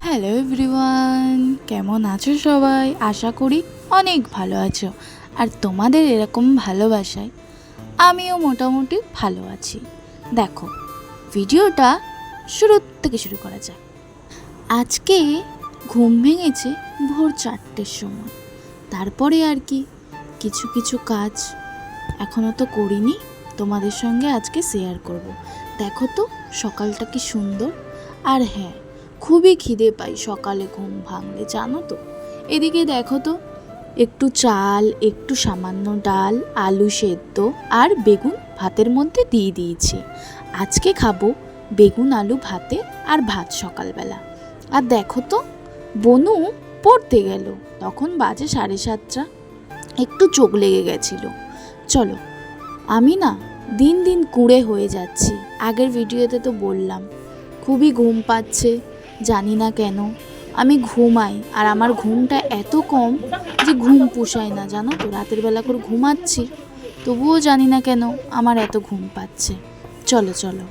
Hello everyone কেমন আছো সবাই? আশা করি অনেক ভালো আছো। আর তোমাদের এরকম ভালোবাসায় আমিও মোটামুটি ভালো আছি। দেখো, ভিডিওটা শুরু থেকে শুরু করা যাক। আজকে ঘুম ভেঙেছে ভোর চারটের সময়। তারপরে আর কি, কিছু কিছু কাজ এখনও তো করিনি। তোমাদের সঙ্গে আজকে শেয়ার করব। দেখো তো, সকালটা কি সুন্দর। আর হ্যাঁ খুবই খিদে পাই সকালে ঘুম ভাঙলে, জানো তো। এদিকে দেখো তো, একটু চাল, একটু সামান্য ডাল, আলু সেদ্ধ আর বেগুন ভাতের মধ্যে দিয়ে দিয়েছি। আজকে খাব বেগুন, আলু ভাতে আর ভাত সকালবেলা। আর দেখো তো, বনু পড়তে গেল। তখন বাজে সাড়ে সাতটা। একটু চোখ লেগে গেছিল। চলো আমি না দিন দিন কুঁড়ে হয়ে যাচ্ছি। আগের ভিডিওতে তো বললাম, খুবই ঘুম পাচ্ছে, জানি না কেন। আমি ঘুমাই, আর আমার ঘুমটা এত কম যে ঘুম পোষায় না, জানো তো? রাতের বেলা করে ঘুমাচ্ছি, তবুও জানি না কেন আমার এত ঘুম পাচ্ছে। চলো চলো,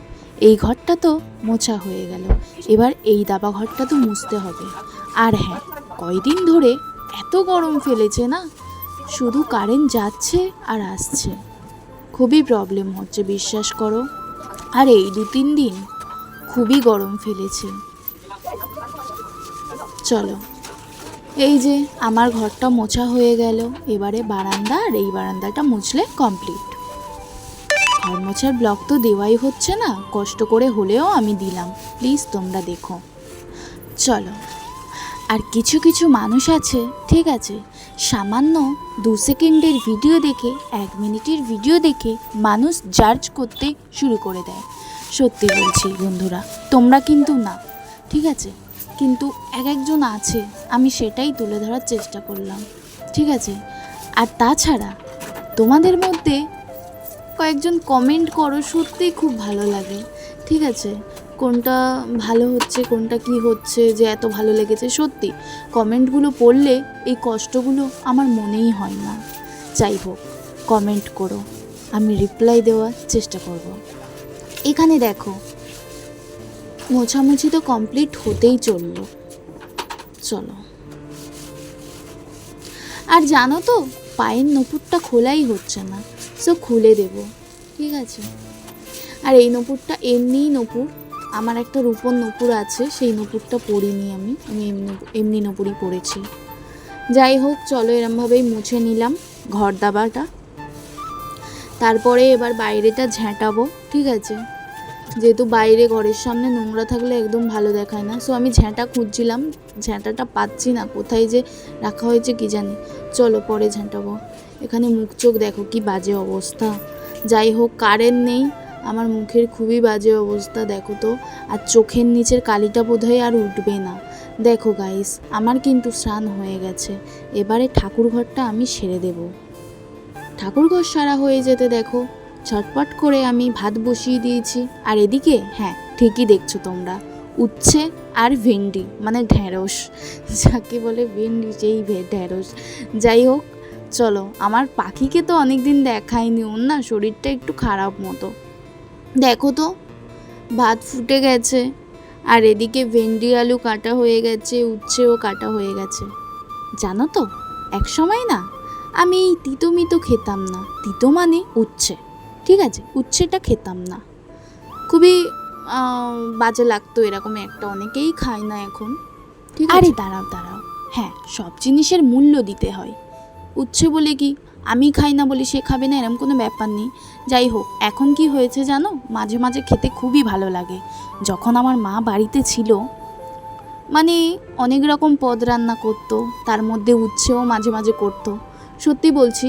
এই ঘরটা তো মোছা হয়ে গেল। এবার এই দাবা ঘরটা তো মুছতে হবে। আর হ্যাঁ কয়দিন ধরে এত গরম ফেলেছে না? শুধু কারেন্ট যাচ্ছে আর আসছে। খুবই প্রবলেম হচ্ছে, বিশ্বাস করো। আর এই দু তিন দিন খুবই গরম ফেলেছে। চলো, এই যে আমার ঘরটা মোছা হয়ে গেল, এবারে বারান্দা আর এই বারান্দাটা মুছলে কমপ্লিট ঘর মোছার ব্লগ তো দেওয়াই হচ্ছে না, কষ্ট করে হলেও আমি দিলাম। প্লিজ তোমরা দেখো। চলো, আর কিছু কিছু মানুষ আছে, ঠিক আছে সামান্য দু সেকেন্ডের ভিডিও দেখে, এক মিনিটের ভিডিও দেখে মানুষ জাজ করতে শুরু করে দেয়। সত্যি বলছি বন্ধুরা, তোমরা কিন্তু না, ঠিক আছে? কিন্তু এক একজন আছে, আমি সেটাই তুলে ধরার চেষ্টা করলাম, ঠিক আছে? আর তাছাড়া, তোমাদের মধ্যে কয়েকজন কমেন্ট করো, সত্যিই খুব ভালো লাগে, ঠিক আছে? কোনটা ভালো হচ্ছে, কোনটা কি হচ্ছে, যে এত ভালো লেগেছে। সত্যি, কমেন্টগুলো পড়লে এই কষ্টগুলো আমার মনেই হয় না। যাই হোক, কমেন্ট করো, আমি রিপ্লাই দেওয়ার চেষ্টা করব। এখানে দেখো, মোছামুছি তো কমপ্লিট হতেই চলল। চলো। আর জানো তো, পায়ের নপুরটা খোলাই হচ্ছে না সো খুলে দেব, ঠিক আছে? আর এই নপুরটা এমনিই নপুর আমার একটা রূপোর নপুর আছে, সেই নপুরটা পরিনি আমি। আমি এমনি এমনি নপুরই পরেছি। যাই হোক, চলো এরমভাবেই মুছে নিলাম ঘর দাবাটা। তারপরে এবার বাইরেটা ঝ্যাঁটাবো ঠিক আছে? যেহেতু বাইরে ঘরের সামনে নোংরা থাকলে একদম ভালো দেখায় না। সো আমি ঝ্যাঁটা খুঁজছিলাম ঝ্যাঁটাটা পাচ্ছি না। কোথায় যে রাখা হয়েছে কি জানি। চলো পরে ঝ্যাঁটাবো এখানে মুখ চোখ দেখো কি বাজে অবস্থা। যাই হোক কারেন্ট নেই। আমার মুখের খুবই বাজে অবস্থা, দেখো তো। আর চোখের নিচের কালিটা বোধহয় আর উঠবে না। দেখো গাইস আমার কিন্তু স্নান হয়ে গেছে। এবারে ঠাকুর ঘরটা আমি সেরে দেব। ঠাকুর ঘর সারা হয়ে যেতে দেখো। ছটপট করে আমি ভাত বসিয়ে দিয়েছি। আর এদিকে হ্যাঁ ঠিকই দেখছ তোমরা, উচ্ছে আর ভেন্ডি মানে ঢ্যাঁড়স যাকে বলে ভেন্ডি, সেই ঢ্যাঁড়স যাই হোক, চলো, আমার পাখিকে তো অনেক দিন দেখায়নি ওর না, শরীরটা একটু খারাপ মতো। দেখো তো, ভাত ফুটে গেছে আর এদিকে ভেন্ডি আলু কাটা হয়ে গেছে, উচ্ছেও কাটা হয়ে গেছে। জানো তো, এক সময় না আমি এই তিতো মিতো খেতাম না। তিতো মানে উচ্ছে, ঠিক আছে? উচ্ছেটা খেতাম না। খুবই বাজে লাগতো এরকম একটা, অনেকেই খায় না এখন, ঠিক আরে দাঁড়াও দাঁড়াও। হ্যাঁ সব জিনিসের মূল্য দিতে হয়। উচ্ছে বলে কি? আমি খাই না বলি সে খাবে না এরকম কোনো ব্যাপার নেই। যাই হোক, এখন কি হয়েছে জানো? মাঝে মাঝে খেতে খুবই ভালো লাগে। যখন আমার মা বাড়িতে ছিল মানে অনেক রকম পদ রান্না করতো, তার মধ্যে উচ্ছেও মাঝে মাঝে করতো। সত্যি বলছি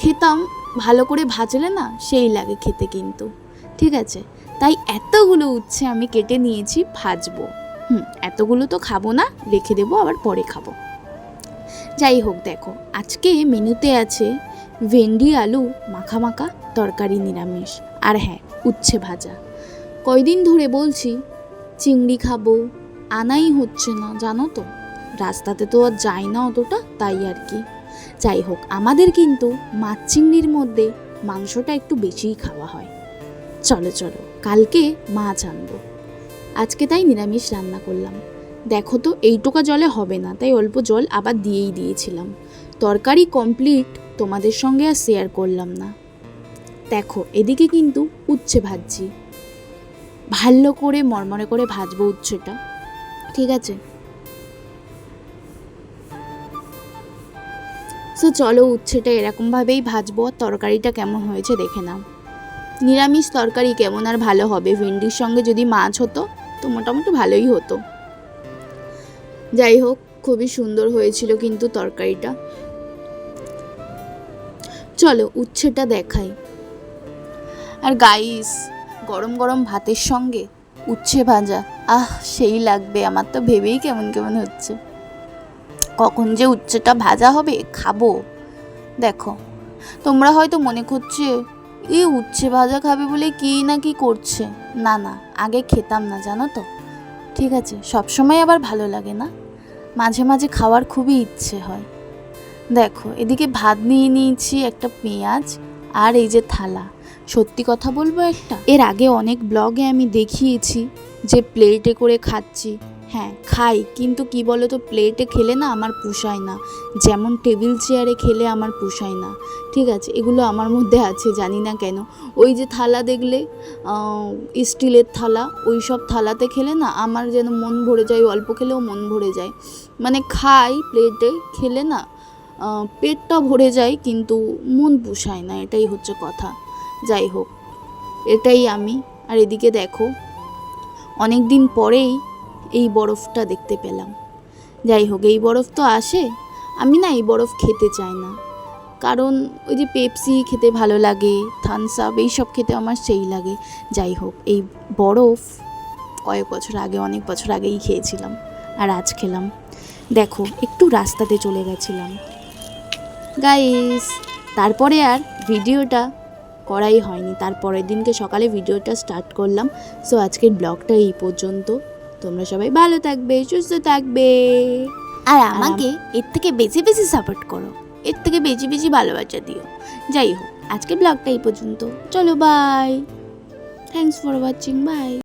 খেতাম, ভালো করে ভাজলে না সেই লাগে খেতে কিন্তু। ঠিক আছে, তাই এতগুলো উচ্ছে আমি কেটে নিয়েছি, ভাজবো। হুম, এতগুলো তো খাব না, রেখে দেবো, আবার পরে খাব। যাই হোক দেখো, আজকে মেনুতে আছে ভেন্ডি, আলু মাখা মাখা তরকারি, নিরামিষ, আর হ্যাঁ উচ্ছে ভাজা। কয়দিন ধরে বলছি, চিংড়ি খাব, আনাই হচ্ছে না, জানো তো? রাস্তাতে তো আর যাই না অতটা, তাই আর কি। যাই হোক, আমাদের কিন্তু মাছ চিংড়ির মধ্যে মাংসটা একটু বেশিই খাওয়া হয়। চলো চলো, কালকে মাছ আনব। আজকে তাই নিরামিষ রান্না করলাম। দেখো তো, এইটুকা জলে হবে না, তাই অল্প জল আবার দিয়েই দিয়েছিলাম। তরকারি কমপ্লিট তোমাদের সঙ্গে আর শেয়ার করলাম না। দেখো, এদিকে কিন্তু উচ্ছে ভাজছি। ভালো করে, মরমরে করে ভাজবো উচ্ছেটা, ঠিক আছে? সো চলো উচ্ছেটা এরকমভাবেই ভাজবো তরকারিটা কেমন হয়েছে দেখে নাও। নিরামিষ তরকারি কেমন আর ভালো হবে? ভেন্ডির সঙ্গে যদি মাছ হতো, তো মোটামুটি ভালোই হতো। যাই হোক, খুবই সুন্দর হয়েছিল কিন্তু তরকারিটা। চলো, উচ্ছেটা দেখাই। আর গাইস গরম গরম ভাতের সঙ্গে উচ্ছে ভাজা, আহ, সেই লাগবে, আমার তো ভেবেই কেমন কেমন হচ্ছে। কখন যে উচ্ছেটা ভাজা হবে, খাব। দেখো, তোমরা হয়তো মনে করছে এই উচ্ছে ভাজা খাবে বলে কি না কি করছে? না না, আগে খেতাম না, জানো তো? ঠিক আছে, সবসময় আবার ভালো লাগে না? মাঝে মাঝে খাওয়ার খুবই ইচ্ছে হয়। দেখো, এদিকে ভাত নিয়ে নিয়েছি একটা পেঁয়াজ আর এই যে থালা। সত্যি কথা বলব একটা? এর আগে অনেক ব্লগে আমি দেখিয়েছি যে প্লেটে করে খাচ্ছি। হ্যাঁ খাই। কিন্তু কি বলো তো প্লেটে খেলে না আমার পোষায় না। যেমন টেবিল চেয়ারে খেলে আমার পোষায় না। ঠিক আছে, এগুলো আমার মধ্যে আছে, জানি না কেন। ওই যে থালা দেখলে স্টিলের থালা, ওই সব থালাতে খেলে না আমার যেন মন ভরে যায়, অল্প খেলেও মন ভরে যায়। মানে খাই প্লেটে খেলে না পেটটা ভরে যায়, কিন্তু মন পোষায় না, এটাই হচ্ছে কথা। যাই হোক, এটাই আমি। আর এদিকে দেখো অনেক দিন পরেই এই বরফটা দেখতে পেলাম। যাই হোক, এই বরফ তো আসে। আমি না এই বরফ খেতে চাই না। কারণ ওই যে পেপসি খেতে ভালো লাগে থামস আপ এইসব খেতে আমার সেই লাগে। যাই হোক, এই বরফ কয়েক বছর আগে, অনেক বছর আগেই খেয়েছিলাম আর আজ খেলাম। দেখো, একটু রাস্তাতে চলে গেছিলাম। গাইস তারপরে আর ভিডিওটা করাই হয়নি। তারপরের দিনকে সকালে ভিডিওটা স্টার্ট করলাম। সো আজকের ব্লগটা এই পর্যন্ত। তোমরা সবাই ভালো থাকবে সুস্থ থাকবে। আর আমাকে এর থেকে বেশি বেশি সাপোর্ট করো। এর থেকে বেশি বেশি ভালোবাসা দিও। যাই হোক আজকে ব্লগটা এই পর্যন্ত। চলো bye thanks for watching bye